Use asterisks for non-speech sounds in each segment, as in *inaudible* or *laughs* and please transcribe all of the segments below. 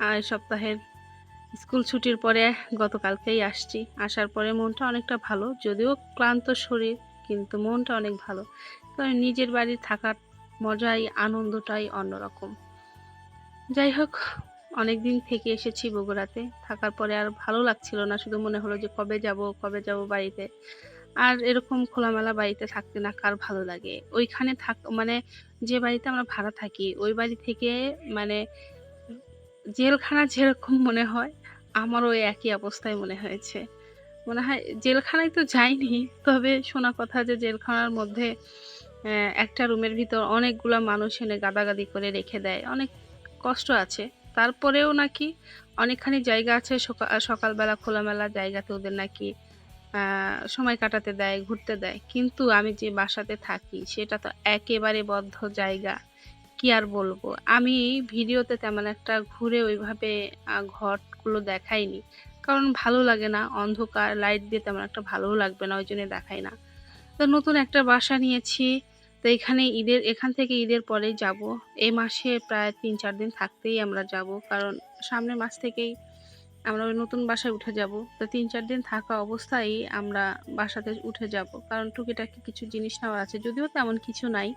আর সপ্তাহের স্কুল ছুটির পরে গতকালকেই আসছি। আসার পরে মনটা অনেকটা ভালো, যদিও ক্লান্ত শরীর, কিন্তু মনটা অনেক ভালো। কারণ নিজের বাড়ি থাকার মজাই, আনন্দটাই অন্যরকম। যাই হোক অনেক দিন থেকে এসেছি বগুড়াতে। থাকার পরে আর ভালো লাগছিল না, শুধু মনে হলো যে কবে যাব কবে যাব বাড়িতে। আর এরকম খোলামেলা বাড়িতে থাকতে না কার ভালো লাগে? ওইখানে থাক মানে যে বাড়িতে আমরা ভাড়া থাকি, ওই বাড়ি থেকে মানে জেলখানা যেরকম মনে হয়, আমারও একই অবস্থায় মনে হয়েছে। মনে হয় জেলখানায় তো যাইনি, তবে শোনা কথা যে জেলখানার মধ্যে একটা রুমের ভিতর অনেকগুলো মানুষ এনে গাদাগাদি করে রেখে দেয়। অনেক কষ্ট আছে। তারপরেও নাকি অনেকখানি জায়গা আছে সকালবেলা খোলামেলা জায়গাতে ওদের নাকি সময় কাটাতে দেয়, ঘুরতে দেয়। কিন্তু আমি যে বাসাতে থাকি, সেটা তো একেবারে বদ্ধ জায়গা। কি আর বলব? আমি ভিডিওতে তেমন একটা ঘুরে ওইভাবে ঘরগুলো দেখাইনি। কারণ ভালো লাগে না, অন্ধকার লাইট দিয়ে তেমন একটা ভালোও লাগবে না ওই জন্য দেখাই না। তো নতুন একটা বাসা নিয়েছি, তো এখানে ঈদের, এখান থেকে ঈদের পরেই যাব। এই মাসে প্রায় তিন চার দিন থাকতেই আমরা যাব, কারণ সামনের মাস থেকেই আমরা ওই নতুন বাসায় উঠে যাব। তো তিন চার দিন থাকা অবস্থায় আমরা বাসাতে উঠে যাব, কারণ টুকিটাকি কিছু জিনিস নেওয়ার আছে, যদিও তেমন কিছু নাই।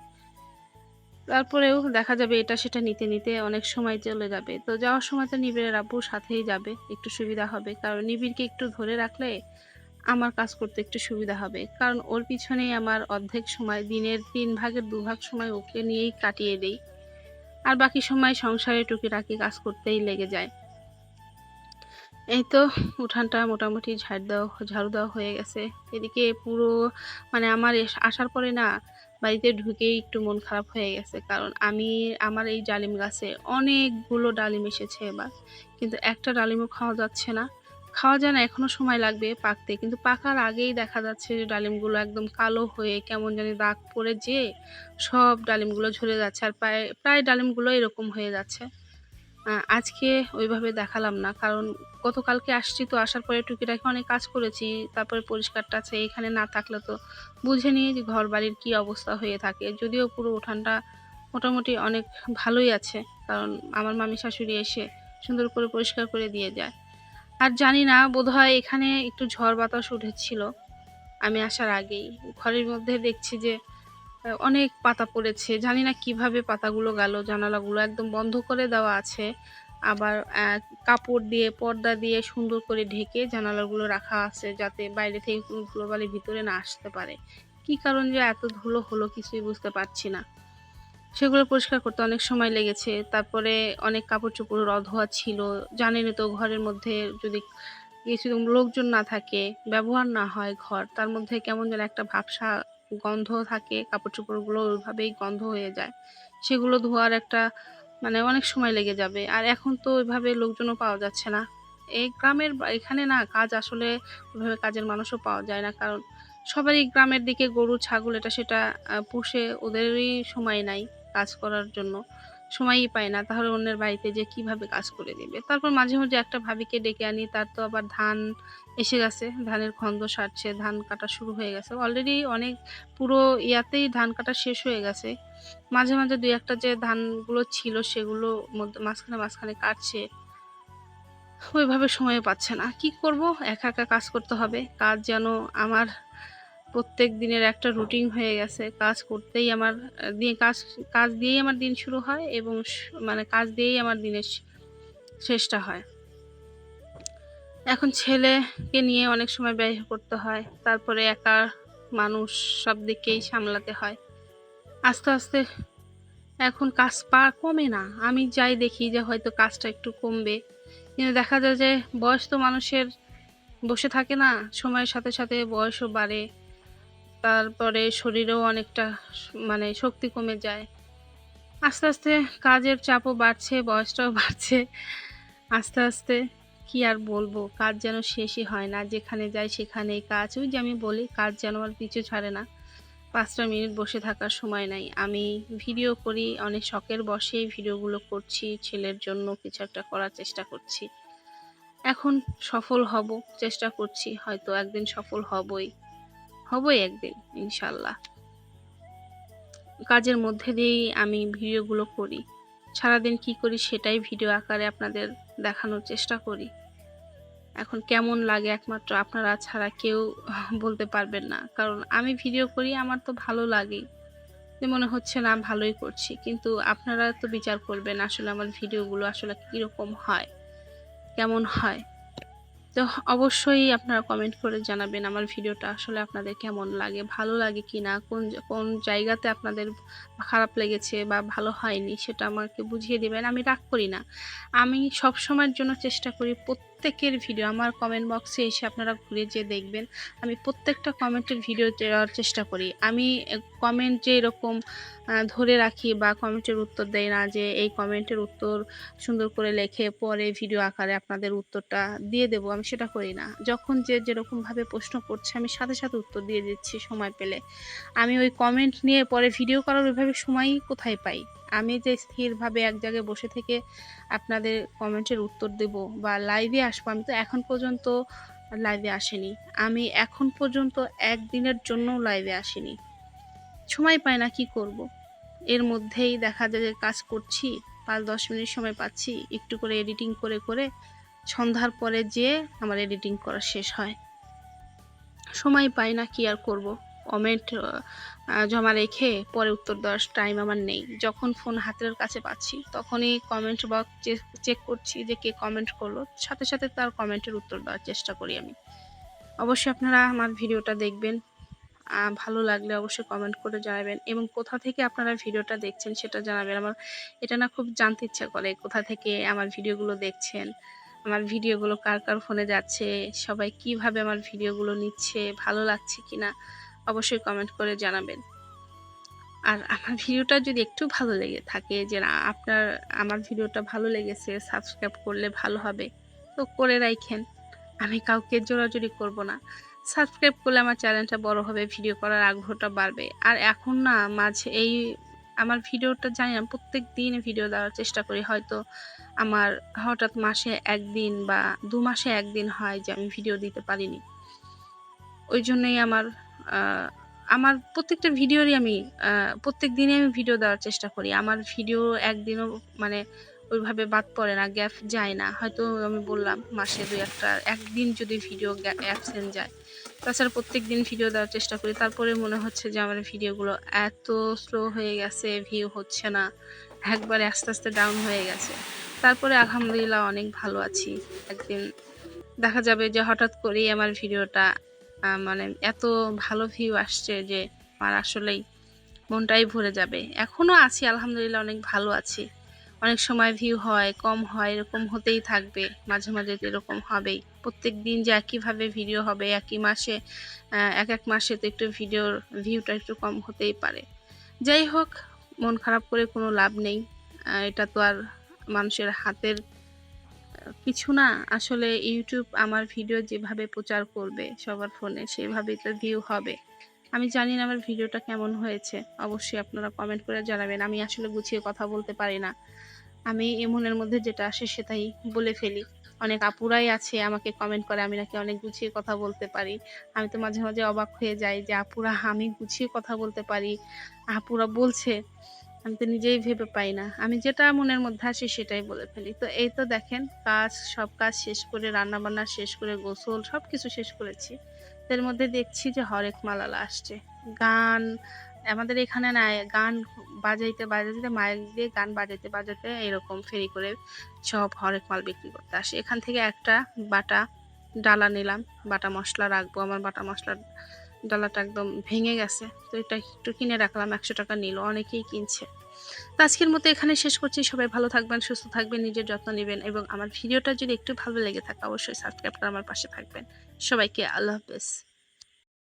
তারপরেও দেখা যাবে এটা সেটা নিতে নিতে অনেক সময় চলে যাবে। তো যাওয়ার সময় তো নিবিড়ের আব্বুর সাথেই যাবে, একটু সুবিধা হবে। কারণ নিবিড়কে একটু ধরে রাখলে আমার কাজ করতে একটু সুবিধা হবে। কারণ ওর পিছনেই আমার অর্ধেক সময়, দিনের তিন ভাগের দুভাগ সময় ওকে নিয়েই কাটিয়ে দেই। আর বাকি সময় সংসারে টুকিটাকি কাজ করতেই লেগে যায়। এই তো উঠানটা মোটামুটি ঝাড় দেওয়া, ঝাড়ু দেওয়া হয়ে গেছে। এদিকে পুরো মানে আমার আসার পরে না বাড়িতে ঢুকেই একটু মন খারাপ হয়ে গেছে। কারণ আমি, আমার এই ডালিম গাছে অনেকগুলো ডালিম এসেছে এবার। কিন্তু একটা ডালিমও খাওয়া যাচ্ছে না। খাওয়া যায় না এখনও সময় লাগবে পাকতে। কিন্তু পাকার আগেই দেখা যাচ্ছে যে ডালিমগুলো একদম কালো হয়ে কেমন জানি দাগ পড়ে যেয়ে সব ডালিমগুলো ঝরে যাচ্ছে। আর প্রায় প্রায় ডালিমগুলো এরকম হয়ে যাচ্ছে। আজকে ওইভাবে দেখালাম না। কারণ গতকালকে আসছি তো, আসার পরে টুকিটাকি অনেক কাজ করেছি, তারপরে পরিষ্কারটা আছে এখানে না থাকলে তো বুঝে নিয়ে যে ঘর বাড়ির কী অবস্থা হয়ে থাকে। যদিও পুরো উঠানটা মোটামুটি অনেক ভালোই আছে, কারণ আমার মামি শাশুড়ি এসে সুন্দর করে পরিষ্কার করে দিয়ে যায়। আর জানি না, বোধহয় এখানে একটু ঝড় বাতাস উঠেছিল। আমি আসার আগেই। ঘরের মধ্যে দেখছি যে অনেক পাতা পড়েছে। জানি না কীভাবে পাতাগুলো গেল, জানালাগুলো একদম বন্ধ করে দেওয়া আছে। আবার কাপড় দিয়ে, পর্দা দিয়ে সুন্দর করে ঢেকে জানালাগুলো রাখা আছে যাতে বাইরে থেকে কোনো ধুলোবালি ভিতরে না আসতে পারে। কি কারণ যে এত ধুলো হলো কিছুই বুঝতে পারছি না। সেগুলো পরিষ্কার করতে অনেক সময় লেগেছে। তারপরে অনেক কাপড় চোপড় অধোয়া ছিল। জানেনই তো ঘরের মধ্যে যদি কিছু লোকজন না থাকে, ব্যবহার না হয় ঘর, তার মধ্যে কেমন যেন একটা ভাবসা গন্ধ থাকে কাপড় চোপড়গুলো ওইভাবেই গন্ধ হয়ে যায়। সেগুলো ধোয়ার একটা মানে অনেক সময় লেগে যাবে। আর এখন তো ওইভাবে লোকজনও পাওয়া যাচ্ছে না। এই গ্রামের এখানে না কাজ আসলে ওইভাবে কাজের মানুষও পাওয়া যায় না। কারণ সবারই গ্রামের দিকে গরু, ছাগল, এটা সেটা পুষে ওদেরই সময় নাই কাজ করার জন্য। সময়ই পায় না। তাহলে অন্যের বাড়িতে যে কীভাবে কাজ করে দিবে তারপর মাঝে মাঝে একটা ভাবিকে ডেকে আনি, তার তো আবার ধান এসে গেছে, ধানের খন্দ সারছে, ধান কাটা শুরু হয়ে গেছে। অলরেডি অনেক পুরো ইয়াতেই ধান কাটা শেষ হয়ে গেছে। মাঝে মাঝে দুই একটা যে ধানগুলো ছিল, সেগুলো মাঝখানে মাঝখানে কাটছে। ওইভাবে সময় পাচ্ছে না। কি করব? একা একা কাজ করতে হবে। কাজ যেন আমার প্রত্যেক দিনের একটা রুটিন হয়ে গেছে। কাজ করতেই আমার, দিয়ে কাজ কাজ দিয়েই আমার দিন শুরু হয় এবং মানে কাজ দিয়েই আমার দিনের শেষটা হয়। এখন ছেলেকে নিয়ে অনেক সময় ব্যয় করতে হয়, তারপরে একা মানুষ সব দিকেই সামলাতে হয়। আস্তে আস্তে এখন কাজ পা কমে না। আমি যাই দেখি যে হয়তো কাজটা একটু কমবে। কিন্তু দেখা যায় যে বয়স তো মানুষের বসে থাকে না, সময়ের সাথে সাথে বয়সও বাড়ে। তারপরে শরীরেও অনেকটা মানে শক্তি কমে যায়। আস্তে আস্তে কাজের চাপও বাড়ছে, বয়সটাও *laughs* বাড়ছে। আস্তে আস্তে কি আর বলব, কাজ যেন শেষই হয় না, যেখানে যাই সেখানেই কাজ। ওই যে আমি বলি, কাজ যেন আর পিছু ছাড়ে না। পাঁচটা মিনিট বসে থাকার সময় নাই। আমি ভিডিও করি, অনেক শখের বসেই ভিডিওগুলো করছি, ছেলের জন্য কিছু একটা করার চেষ্টা করছি। এখন সফল হব, চেষ্টা করছি, হয়তো একদিন সফল হবই। হবই একদিন, ইনশাল্লাহ। কাজের মধ্যে দিয়েই আমি ভিডিওগুলো করি। সারাদিন কি করি সেটাই ভিডিও আকারে আপনাদের দেখানোর চেষ্টা করি। এখন কেমন লাগে একমাত্র আপনারা ছাড়া কেউ বলতে পারবেন না। কারণ আমি ভিডিও করি, আমার তো ভালো লাগেই যে মনে হচ্ছে না, ভালোই করছি। কিন্তু আপনারা তো বিচার করবেন আসলে আমার ভিডিওগুলো আসলে কীরকম হয়, কেমন হয়। তো অবশ্যই আপনারা কমেন্ট করে জানাবেন আমার ভিডিওটা আসলে আপনাদের কেমন লাগে, ভালো লাগে কি না কোন কোন জায়গাতে আপনাদের খারাপ লেগেছে বা ভালো হয়নি সেটা আমাকে বুঝিয়ে দেবেন, আমি রাগ করি না। আমি সব সময়ের জন্য চেষ্টা করি প্রত্যেকের ভিডিও আমার কমেন্ট বক্সে এসে আপনারা ঘুরে যেয়ে দেখবেন। আমি প্রত্যেকটা কমেন্টের ভিডিও দেওয়ার চেষ্টা করি। আমি কমেন্ট যে এরকম ধরে রাখি বা কমেন্টের উত্তর দেয় না যে এই কমেন্টের উত্তর সুন্দর করে লেখে পরে ভিডিও আকারে আপনাদের উত্তরটা দিয়ে দেবো, আমি সেটা করি না। যখন যে যেরকমভাবে প্রশ্ন করছে, আমি সাথে সাথে উত্তর দিয়ে দিচ্ছি সময় পেলে। আমি ওই কমেন্ট নিয়ে পরে ভিডিও করার ওইভাবে সময়ই কোথায় পাই? আমি যে স্থিরভাবে এক জায়গায় বসে থেকে আপনাদের কমেন্টের উত্তর দেব বা লাইভে আসব, আমি তো এখন পর্যন্ত লাইভে আসেনি। আমি এখন পর্যন্ত একদিনের জন্যও লাইভে আসিনি। সময় পাই না কি করব। এর মধ্যেই দেখা যায় যে কাজ করছি, পাঁচ দশ মিনিট সময় পাচ্ছি, একটু করে এডিটিং করে করে সন্ধ্যার পরে যেয়ে আমার এডিটিং করা শেষ হয়। সময় পাই না কি আর করব? কমেন্ট জমা রেখে পরে উত্তর দেওয়ার টাইম আমার নেই। যখন ফোন হাতের কাছে পাচ্ছি, তখনই কমেন্ট বক্স চেক করছি যে কে কমেন্ট করল। সাথে সাথে তার কমেন্টের উত্তর দেওয়ার চেষ্টা করি আমি। অবশ্যই আপনারা আমার ভিডিওটা দেখবেন। ভালো লাগলে অবশ্যই কমেন্ট করে জানাবেন এবং কোথা থেকে আপনারা ভিডিওটা দেখছেন সেটা জানাবেন। আমার, এটা না খুব জানতে ইচ্ছা করে কোথা থেকে আমার ভিডিওগুলো দেখছেন। আমার ভিডিওগুলো কার কার ফোনে যাচ্ছে? সবাই কীভাবে আমার ভিডিওগুলো নিচ্ছে? ভালো লাগছে কিনা? অবশ্যই কমেন্ট করে জানাবেন। আর আমার ভিডিওটা যদি একটু ভালো লেগে থাকে যে আপনার, আমার ভিডিওটা ভালো লেগেছে সাবস্ক্রাইব করলে ভালো হবে, তো করে রাখেন আমি কাউকে জোরাজুরি করব না। সাবস্ক্রাইব করলে আমার চ্যানেলটা বড় হবে ভিডিও করার আগ্রহটা বাড়বে। আর এখন না, মাঝে এই আমার ভিডিওটা জানি না, প্রত্যেক দিন ভিডিও দেওয়ার চেষ্টা করি। হয়তো আমার হঠাৎ মাসে একদিন বা দু মাসে একদিন হয় যে আমি ভিডিও দিতে পারিনি। ওই জন্যই আমার আমার প্রত্যেকটা ভিডিওরই আমি প্রত্যেক দিনে আমি ভিডিও দেওয়ার চেষ্টা করি। আমার ভিডিও একদিনও মানে ওইভাবে বাদ পড়ে না, গ্যাপ যায় না। হয়তো আমি বললাম, মাসে দুই একটা, একদিন যদি ভিডিও অ্যাবসেন্ট যায়। তাছাড়া প্রত্যেক দিন ভিডিও দেওয়ার চেষ্টা করি। তারপরে মনে হচ্ছে যে আমার ভিডিওগুলো এত স্লো হয়ে গেছে ভিউ হচ্ছে না, একবারে আস্তে আস্তে ডাউন হয়ে গেছে। তারপরে আলহামদুলিল্লাহ অনেক ভালো আছি। একদিন দেখা যাবে যে হঠাৎ করেই আমার ভিডিওটা মানে এত ভালো ভিউ আসছে যে আমার আসলেই মনটাই ভরে যাবে। এখনও আছি, আলহামদুলিল্লাহ অনেক ভালো আছি। অনেক সময় ভিউ হয়, কম হয়, এরকম হতেই থাকবে। মাঝে মাঝে এরকম হবেই। প্রত্যেক দিন যে একইভাবে ভিডিও হবে, একই মাসে এক এক মাসে তো একটু ভিডিওর ভিউটা একটু কম হতেই পারে। যাই হোক, মন খারাপ করে কোনো লাভ নেই। এটা তো আর মানুষের হাতের কিছু না, আসলে ইউটিউব আমার ভিডিও যেভাবে প্রচার করবে সবার ফোনে সেভাবেই তো ভিউ হবে। আমি জানি না আমার ভিডিওটা কেমন হয়েছে, অবশ্যই আপনারা কমেন্ট করে জানাবেন। আমি আসলে গুছিয়ে কথা বলতে পারি না। আমি এমনের মধ্যে যেটা আসে সেটাই বলে ফেলি। অনেক আপুরাই আছে, আমাকে কমেন্ট করে, আমি নাকি অনেক গুছিয়ে কথা বলতে পারি। আমি তো মাঝে মাঝে অবাক হয়ে যাই যে, আপুরা, আমি গুছিয়ে কথা বলতে পারি? আপুরা বলছে আমি তো নিজেই ভেবে পাই না। আমি যেটা মনের মধ্যে আসি সেটাই বলে ফেলি। তো এই তো দেখেন, কাজ, সব কাজ শেষ করে রান্না বান্না শেষ করে, গোসল সব কিছু শেষ করেছি। এর মধ্যে দেখছি যে হরেক মালালা আসছে। গান, আমাদের এখানে না, গান বাজাইতে বাজাইতে, মাইক দিয়ে গান বাজাইতে বাজাইতে এরকম ফেরি করে সব হরেক মাল বিক্রি করতে আসে। এখান থেকে একটা বাটা ডালা নিলাম, বাটা মশলা রাখব, আমার বাটা মশলার ডালাটা একদম ভেঙে গেছে। তো এটা একটু কিনে রাখলাম, একশো টাকা নিল, অনেকেই কিনছে। তো আজকের মতো এখানে শেষ করছি। সবাই ভালো থাকবেন, সুস্থ থাকবেন, নিজের যত্ন নেবেন এবং আমার ভিডিওটা যদি একটু ভালো লেগে থাকে, অবশ্যই সাবস্ক্রাইব করে আমার পাশে থাকবেন। সবাইকে আল্লাহ হাফেজ।